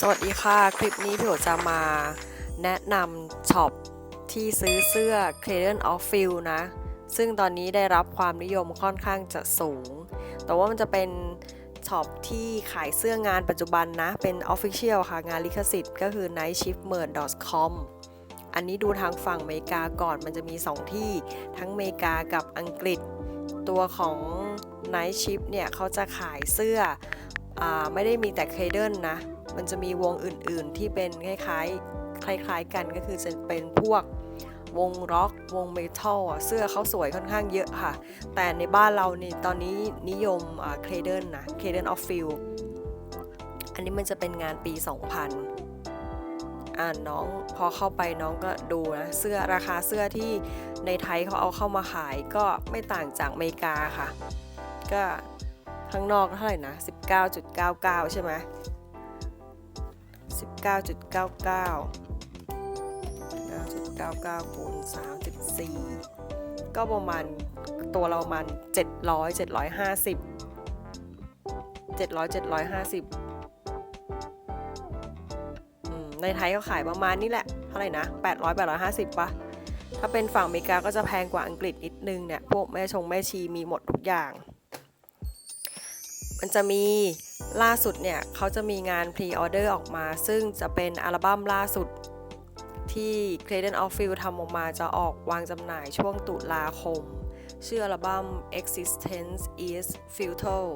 สวัสดีค่ะ คลิปนี้พี่โอจะมาแนะนำช็อปที่ซื้อเสื้อ Cradle of Field นะ ซึ่งตอนนี้ได้รับความนิยมค่อนข้างจะสูง แต่ว่ามันจะเป็นช็อปที่ขายเสื้องานปัจจุบันนะ เป็น Official ค่ะ งานลิขสิทธิ์ก็คือ nightshiftmerch.com อันนี้ดูทางฝั่งอเมริกาก่อนมันจะมี 2 ที่ทั้งอเมริกากับอังกฤษ ตัวของ Night Shift เนี่ยเขาจะขายเสื้ออไม่ได้มีแต่เคเดิลนะ มันจะมีวงอื่นๆที่เป็นคล้ายๆคล้ายๆกันก็คือจะเป็นพวกวงร็อกวงเมทัลอะเสื้อเขาสวยค่อนข้างเยอะค่ะ แต่ในบ้านเรานี่ตอนนี้นิยมเคเดิลนะเคเดิลออฟฟิลอันนี้มันจะเป็นงานปี 2000 อ่าน้องพอเข้าไปน้องก็ดูนะเสื้อราคาเสื้อที่ในไทยเขาเอาเข้ามาขายก็ไม่ต่างจากอเมริกาค่ะ ก็ข้างนอกเท่าไหร่นะ 19.99 ใช่ไหม 9.99 9.99คูณ34 ก็ประมาณตัวเรามาณ700 750 700 750อืมในไทยก็ขายประมาณนี้แหละ เท่าไหร่นะ 800 850ปะถ้าเป็นฝั่งอเมริกาก็จะแพงกว่าอังกฤษนิดนึงเนี่ย พวกแม่ชงแม่ชีมีหมดทุกอย่าง มันจะมี ล่าสุดเนี่ยเขาจะมีงานพรีออเดอร์ออกมา ซึ่งจะเป็นอัลบั้มล่าสุดที่ Clayton of Field ทำออกมาจะออกวางจำหน่ายช่วงตุลาคม ชื่ออัลบั้ม Existence is Futile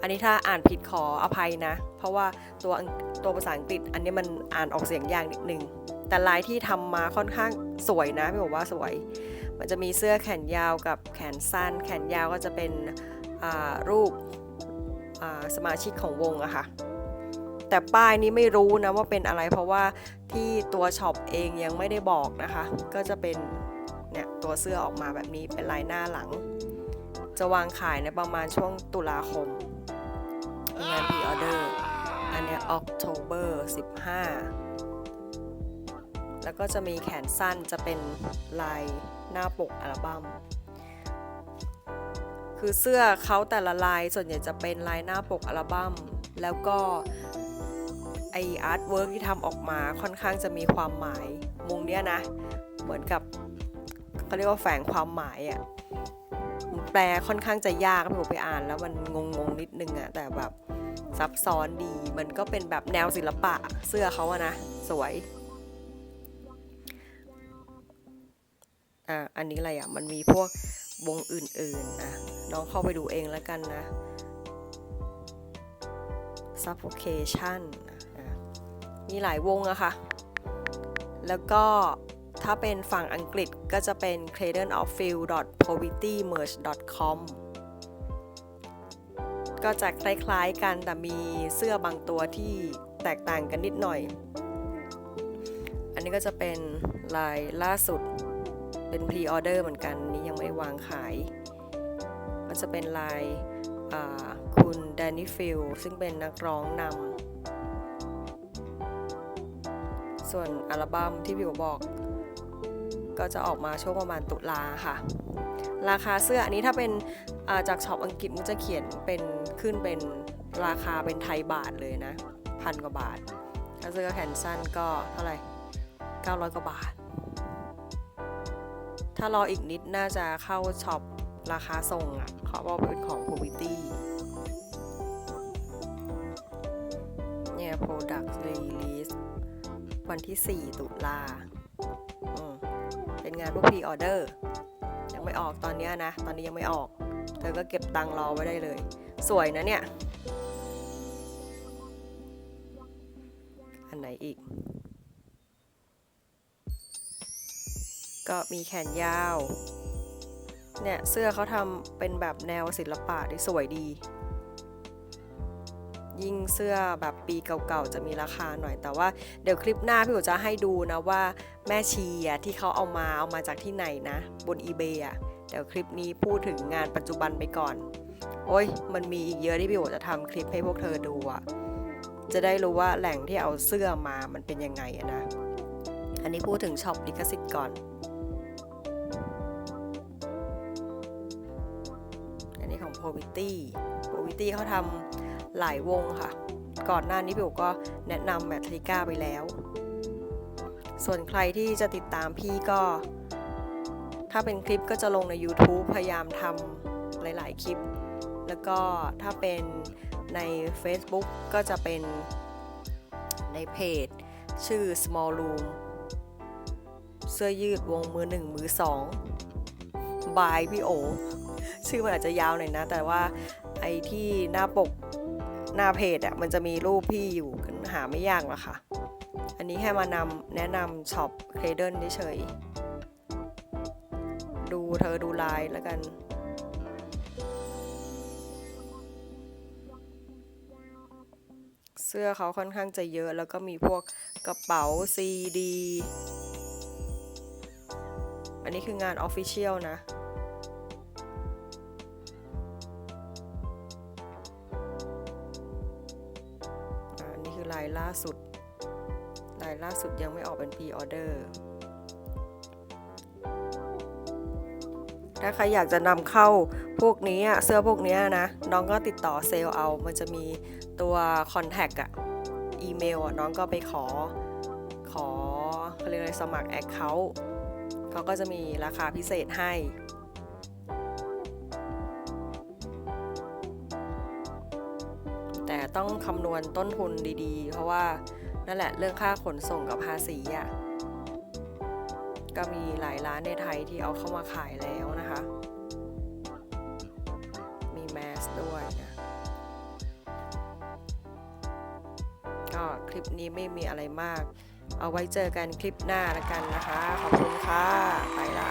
อันนี้ถ้าอ่านผิดขออภัยนะ เพราะว่าตัวตัวภาษาอังกฤษอันนี้มันอ่านออกเสียงยากนิดนึง แต่ลายที่ทำมาค่อนข้างสวยนะพี่บอกว่าสวย มันจะมีเสื้อแขนยาวกับแขนสั้น แขนยาวก็จะเป็นรูป สมาชิกของวงอะค่ะแต่ป้ายนี้ไม่รู้นะว่าเป็นอะไรเพราะว่าที่ตัวช็อปเองยังไม่ได้บอกนะคะ ก็จะเป็นเนี่ยตัวเสื้อออกมาแบบนี้เป็นลายหน้าหลัง จะวางขายในประมาณช่วงตุลาคมงานพรีออเดอร์อันเนี้ย October 15 แล้วก็จะมีแขนสั้นจะเป็นลายหน้าปกอัลบั้ม คือเสื้อเขาแต่ละลายส่วนใหญ่จะเป็นลายหน้าปกอัลบั้มแล้วก็ไออาร์ตเวิร์กที่ทำออกมาค่อนข้างจะมีความหมายมุงเนี้ยนะ เหมือนกับเขาเรียกว่าแฝงความหมายอะ่ะแปลค่อนข้างจะยากผมไปอ่าน แล้วมันงงๆนิดนึงอะ่ะแต่แบบซับซ้อนดีมันก็เป็นแบบแนวศิลปะเสื้อเขาอะนะ สวยอะอันนี้อะไรอะ่ะมันมีพวกวงอื่นๆนะ น้องเข้าไปดูเองแล้วกันนะ suffocation นมีหลายวงอะค่ะ แล้วก็ถ้าเป็นฝั่งอังกฤษก็จะเป็น cradleoffield.povertymerch.com ก็จะคล้ายๆกันแต่มีเสื้อบางตัวที่แตกต่างกันนิดหน่อย อันนี้ก็จะเป็นลายล่าสุดเป็นพรีออเดอร์เหมือนกันนี่ยังไม่ได้วางขาย จะเป็นลายคุณแดนนี่ฟิลซึ่งเป็นนักร้องนำ ส่วนอัลบั้มที่พี่บอก ก็จะออกมาช่วงประมาณตุลาค่ะ ราคาเสื้ออันนี้ถ้าเป็นจากช็อปอังกฤษมันจะเขียนเป็นขึ้นเป็นราคาเป็นไทยบาทเลยนะ พันกว่าบาท ถ้าเสื้อแขนสั้นก็เท่าไหร่ 900 กว่าบาท ถ้ารออีกนิดน่าจะเข้าช็อป ราคาส่งอะเขาบอกเป็นของ p o v i t y เนี่ย product release วันที่ 4 ตุลาเป็นงานพวก pre order ยังไม่ออกตอนนี้นะ ตอนนี้ยังไม่ออก เธอก็เก็บตังค์รอไว้ได้เลย สวยนะเนี่ย อันไหนอีก ก็มีแขนยาว เนี่ยเสื้อเขาทำเป็นแบบแนวศิลปะที่สวยดี ยิ่งเสื้อแบบปีเก่าๆจะมีราคาหน่อยแต่ว่าเดี๋ยวคลิปหน้าพี่หนูจะให้ดูนะว่าแม่ชีอะที่เขาเอามาเอามาจากที่ไหนนะ บน eBay อะเดี๋ยวคลิปนี้พูดถึงงานปัจจุบันไปก่อน โอ้ยมันมีอีกเยอะที่พี่หนูจะทำคลิปให้พวกเธอดูอะจะได้รู้ว่าแหล่งที่เอาเสื้อมามันเป็นยังไงอะนะ อันนี้พูดถึงช็อปลิขสิทธิ์ก่อน อันนี้ของ p o v i t y p o v i t y เขาทำหลายวงค่ะ ก่อนหน้านี้พี่โอก็แนะนำแมทริก้าไปแล้ว ส่วนใครที่จะติดตามพี่ก็ ถ้าเป็นคลิปก็จะลงใน YouTube พยายามทำหลาย ๆ คลิป แล้วก็ถ้าเป็นใน Facebook ก็จะเป็นในเพจ ชื่อ small room เสื้อยืดวงมือหนึ่งมือสองบายพี่โอ ชื่อมันอาจจะยาวหน่อยนะ แต่ว่าไอ้ที่หน้าปกหน้าเพจอะมันจะมีรูปพี่อยู่หาไม่ยากหรอกค่ะ อันนี้แค่มานำแนะนำช็อปเครเดิลเฉยดูเธอดูลายแล้วกัน เสื้อเขาค่อนข้างจะเยอะแล้วก็มีพวกกระเป๋าซีดี อันนี้คืองานออฟฟิเชียลนะ ล่าสุด ลายล่าสุดยังไม่ออกเป็น pre order ถ้าใครอยากจะนำเข้าพวกนี้อะเสื้อพวกเนี้ยนะ น้องก็ติดต่อเซลล์เอา มันจะมีตัว contact อะอีเมลอะน้องก็ไปขอ ขอเขาเรียกอะไรสมัคร Account เขาก็จะมีราคาพิเศษให้ แต่ต้องคำนวณต้นทุนดีๆ เพราะว่านั่นแหละเรื่องค่าขนส่งกับภาษีอะก็มีหลายร้านในไทยที่เอาเข้ามาขายแล้วนะคะ มีแมสด้วยนะก็คลิปนี้ไม่มีอะไรมาก เอาไว้เจอกันคลิปหน้าล้วกันนะคะ ขอบคุณค่ะ ไปละ